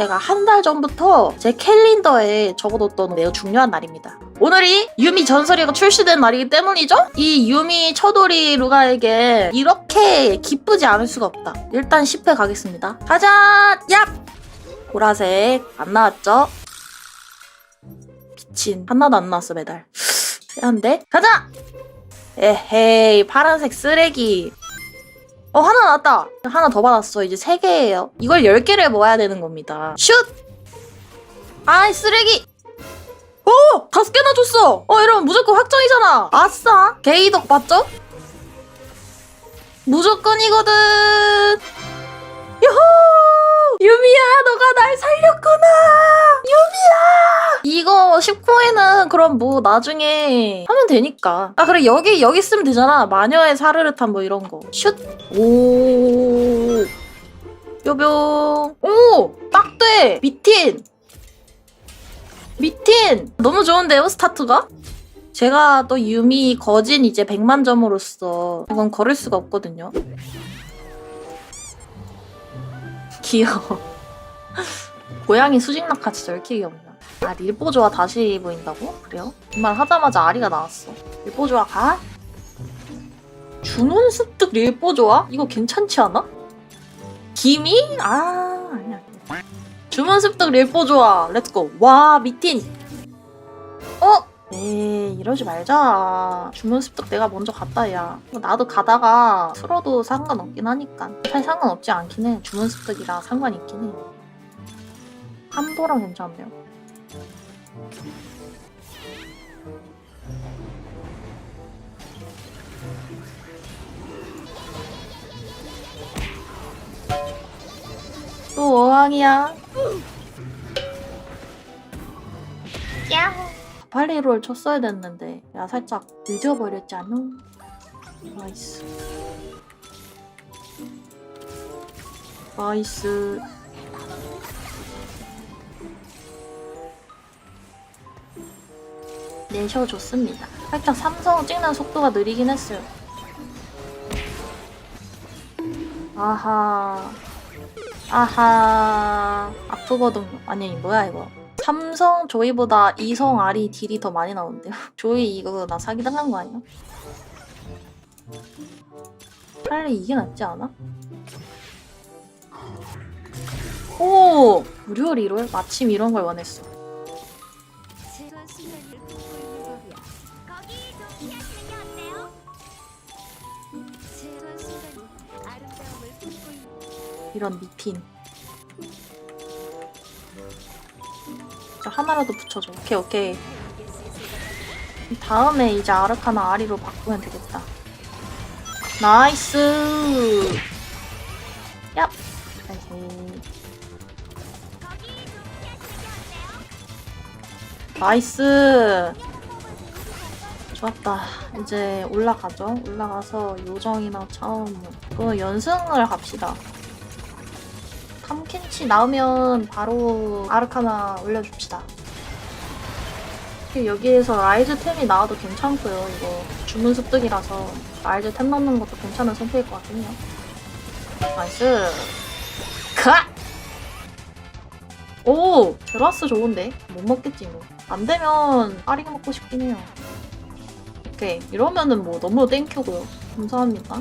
제가 한 달 전부터 제 캘린더에 적어뒀던 매우 중요한 날입니다. 오늘이 유미 전설이가 출시된 날이기 때문이죠? 이 유미 처돌이 루가에게 이렇게 기쁘지 않을 수가 없다. 일단 10회 가겠습니다. 가자! 얍! 보라색 안 나왔죠? 미친 하나도 안 나왔어 매달. 한데 가자! 에헤이 파란색 쓰레기 어 하나 나왔다. 하나 더 받았어. 이제 세 개예요. 이걸 열 개를 모아야 되는 겁니다. 슛! 아이 쓰레기! 오! 다섯 개나 줬어! 어 이러면 무조건 확정이잖아. 아싸! 게이덕 맞죠? 무조건이거든. 유미야 너가 날 살렸구나 10코에는 그럼 뭐 나중에 하면 되니까. 아 그래 여기 여기 쓰면 되잖아. 마녀의 사르르탄 뭐 이런 거 슛 오. 뾰병. 오딱 돼 미틴! 미틴! 너무 좋은데요 스타트가? 제가 또 유미 거진 이제 100만 점으로써 이건 걸을 수가 없거든요. 귀여워. 고양이 수직낙하 진짜 왜 이렇게 귀엽냐 아 릴보조아 다시 보인다고? 그래요? 정말 하자마자 아리가 나왔어 릴보조아 가? 주문 습득 릴보조아? 이거 괜찮지 않아? 기미? 아 아니야 주문 습득 릴보조아 렛츠고 와 미틴 어? 에이 이러지 말자 주문 습득 내가 먼저 갔다 야 나도 가다가 풀어도 상관없긴 하니까 사실 상관없지 않긴 해 주문 습득이라 상관 있긴 해 함도랑 괜찮네요 또 어항이야. 야호. 발리롤 쳤어야 됐는데 야 살짝 늦어버렸잖아. 나이스. 나이스. 내셔 좋습니다. 살짝 삼성 찍는 속도가 느리긴 했어요. 아하. 아하. 악투거든. 아니, 뭐야, 이거. 삼성 조이보다 이성 알이 딜이 더 많이 나오는데요. 조이 이거 나 사기당한 거 아니야? 차라리 이게 낫지 않아? 오! 무료 리롤? 마침 이런 걸 원했어. 이런. 저 하나라도 붙여줘. 오케이, 오케이. 다음에 이제 아르카나 아리로 바꾸면 되겠다. 나이스! 얍! 아이고. 나이스! 좋았다. 이제 올라가죠. 올라가서 요정이나 처음 그 연승을 합시다. 탐켄치 나오면 바로 아르카나 올려줍시다. 여기에서 라이즈 템이 나와도 괜찮고요. 이거 주문 습득이라서 라이즈 템 넣는 것도 괜찮은 선택일 것 같긴 해요. 나이스. 가! 오! 제라스 좋은데? 못 먹겠지 뭐. 안 되면 아리가 먹고 싶긴 해요. 오케이. 이러면은 뭐 너무 땡큐고요. 감사합니다.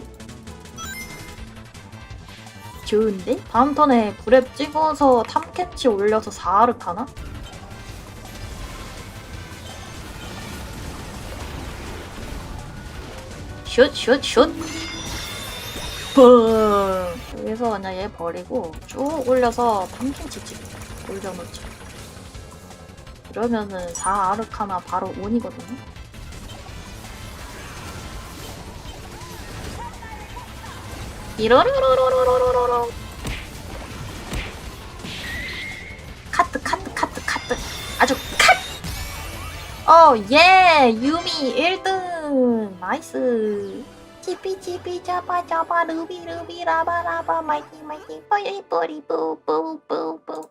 좋은데? 다음 턴에 브랩 찍어서 탐캐치 올려서 4아르 타나? 슛, 슛, 슛! 뻥! 여기서 그냥 얘 버리고 쭉 올려서 탐캐치 찍 올려놓자. 이러면은 4아르카나 바로 온이거든요? 이러르르르르르르르 카트 카트 카트 카트 아주 컷! 어, 예! 유미 1등! 나이스! 치피 치피 잡아 잡아 루비 루비 라바 라바 마이티 마이티 뽀이 뽀리 뿌뿌뿌뿌